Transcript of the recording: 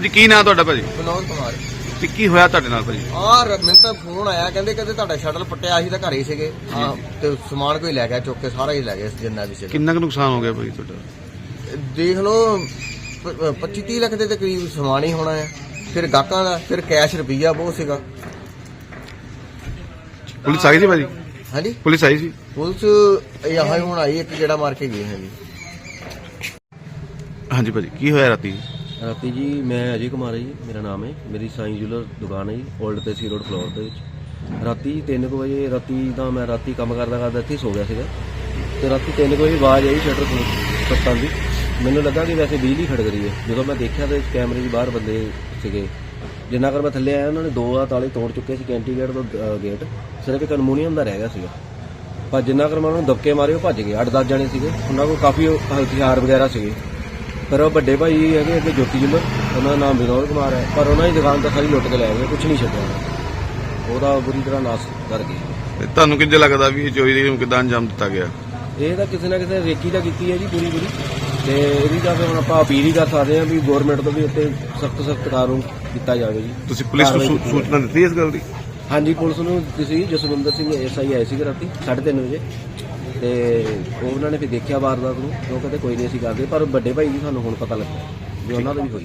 ਜੀ ਕੀ ਨਾਂ ਤੁਹਾਡਾ ਭਾਜੀ? ਵਿਨੋਦ ਕੁਮਾਰ। ਤੇ ਕੀ ਹੋਇਆ ਤੁਹਾਡੇ ਨਾਲ ਭਾਜੀ? ਆਹ ਮੈਨੂੰ ਤਾਂ ਫੋਨ ਆਇਆ ਕਹਿੰਦੇ ਕਹਿੰਦੇ ਤੁਹਾਡਾ ਸ਼ਟਲ ਪੱਟਿਆ ਸੀ ਤਾਂ ਘਰੇ ਹੀ ਸੀਗੇ। ਹਾਂ ਤੇ ਸਮਾਨ ਕੋਈ ਲੈ ਗਿਆ ਚੁੱਕ ਕੇ ਸਾਰਾ ਹੀ ਲੈ ਗਿਆ ਜਿੰਨਾ ਵੀ ਸੀਗਾ। ਕਿੰਨਾ ਕੁ ਨੁਕਸਾਨ ਹੋ ਗਿਆ ਭਾਜੀ ਤੁਹਾਡਾ? ਦੇਖ ਲਓ 25 30 ਲੱਖ ਦੇ ਤਕਰੀਬ ਸਮਾਨ ਹੀ ਹੋਣਾ ਹੈ ਫਿਰ ਗਾਹਕਾਂ ਦਾ ਫਿਰ ਕੈਸ਼ ਰੁਪਈਆ ਬਹੁਤ ਸੀਗਾ। ਪੁਲਿਸ ਆਈ ਸੀ ਭਾਜੀ? ਹਾਂਜੀ? ਪੁਲਿਸ ਆਈ ਸੀ? ਪੁਲਿਸ ਇਹ ਆਹ ਹੁਣ ਆਈ ਇੱਕ ਜਿਹੜਾ ਮਾਰ ਕੇ ਗਈ ਹੈ ਜੀ ਹਾਂਜੀ ਭਾਜੀ ਕੀ ਹੋਇਆ ਰਾਤੀ? ਰਾਤੀ ਜੀ ਮੈਂ ਅਜੇ ਕੁਮਾਰ ਹੈ ਜੀ, ਮੇਰਾ ਨਾਮ ਹੈ, ਮੇਰੀ ਸਾਈਂ ਜੁਲਰ ਦੁਕਾਨ ਹੈ ਜੀ 올ਡ ਤੇਸੀ ਰੋਡ ਫਲੋਰ ਦੇ ਵਿੱਚ। ਰਾਤੀ 3 ਵਜੇ, ਰਾਤੀ ਤਾਂ ਮੈਂ ਰਾਤੀ ਕੰਮ ਕਰਦਾ ਕਰਦਾ ਇੱਥੇ ਸੋ ਗਿਆ ਸੀਗਾ। ਤੇ ਰਾਤੀ 3 ਵਜੇ ਆਵਾਜ਼ ਆਈ ਸ਼ਟਰ ਟੁੱਟਣ ਦੀ। ਮੈਨੂੰ ਲੱਗਾ ਕਿ ਵੈਸੇ ਬਿਜਲੀ ਖੜਕ ਰਹੀ ਹੈ। ਜਦੋਂ ਮੈਂ ਦੇਖਿਆ ਤਾਂ ਕੈਮਰੇ ਦੀ ਬਾਹਰ ਬੰਦੇ ਸੀਗੇ। ਜਿੰਨਾ ਕਰ ਮੈਂ ਥੱਲੇ ਆਇਆ, ਉਹਨਾਂ ਨੇ ਦੋ ਆ ਤਾਲੇ ਤੋੜ ਚੁੱਕੇ ਸੀ ਕੈਂਟੀਗੇਟ ਤੋਂ ਗੇਟ ਸਿਰਫ ਇੱਕ ਅਲਮੂਨੀਅਮ ਦਾ ਰਹਿ ਗਿਆ ਸੀਗਾ। ਪਰ ਜਿੰਨਾ ਕਰ ਮੈਂ ਉਹਨਾਂ ਨੂੰ ਦਬਕੇ ਮਾਰੇ, ਉਹ ਭੱਜ ਗਏ। 8-10 ਜਣੇ ਸੀਗੇ। ਉਹਨਾਂ ਕੋਲ ਕਾਫੀ ਹਥਿਆਰ ਵਗੈਰਾ ਸੀਗੇ। ਪਰ ਉਹ ਵੱਡੇ ਭਾਈ ਹੈਗੇ ਅੱਗੇ ਜੋਤੀ ਜਿੰਦਰ ਉਹਨਾਂ ਦਾ ਨਾਮ ਵਿਨੋਦ ਕੁਮਾਰ ਹੈ ਪਰ ਉਹਨਾਂ ਦੀ ਦੁਕਾਨ ਤਾਂ ਸਾਰੀ ਲੁੱਟ ਕੇ ਲੈ ਗਏ ਕੁਝ ਨਹੀਂ ਛੱਡਿਆ ਉਹਨਾਂ। ਉਹਦਾ ਬੁਰੀ ਤਰ੍ਹਾਂ ਨਾਸ ਕਰ ਗਏ। ਤੇ ਤੁਹਾਨੂੰ ਕਿੰਜ ਲੱਗਦਾ ਵੀ ਇਹ ਚੋਰੀ ਦੀ ਕਿਦਾਂ ਅੰਜਾਮ ਦਿੱਤਾ ਗਿਆ? ਇਹ ਤਾਂ ਕਿਸੇ ਨਾ ਕਿਸੇ ਰੇਕੀ ਦਾ ਕੀਤੀ ਹੈ ਜੀ ਪੂਰੀ ਪੂਰੀ ਤੇ ਇਹਦੀ ਤਾਂ ਫਿਰ ਹੁਣ ਆਪਾਂ ਅਪੀਲ ਹੀ ਕਰ ਸਕਦੇ ਹਾਂ ਵੀ ਗਵਰਨਮੈਂਟ ਤੋਂ ਵੀ ਉੱਤੇ ਸਖਤ ਸਖਤ ਕਾਨੂੰਨ ਕੀਤਾ ਜਾਵੇ ਜੀ। ਤੁਸੀਂ ਪੁਲਿਸ ਨੂੰ ਸੂ- ਸੂਚਨਾ ਦਿੱਤੀ ਇਸ ਗੱਲ ਦੀ? ਹਾਂਜੀ ਪੁਲਿਸ ਨੂੰ ਤੁਸੀਂ ਜਸਵਿੰਦਰ ਸਿੰਘ ਐਸਆਈ ਆਏ ਸੀ ਰਾਤੀ 3:30 ਵਜੇ। ਤੇ ਉਹ ਉਹਨਾਂ ਨੇ ਫਿਰ ਦੇਖਿਆ ਵਾਰਦਾਤ ਨੂੰ ਉਹ ਕਹਿੰਦੇ ਕੋਈ ਨਹੀਂ, ਅਸੀਂ ਕਰਦੇ ਪਰ ਵੱਡੇ ਭਾਈ ਜੀ ਸਾਨੂੰ ਹੁਣ ਪਤਾ ਲੱਗਾ, ਵੀ ਉਹਨਾਂ ਦਾ ਵੀ ਹੋਈ।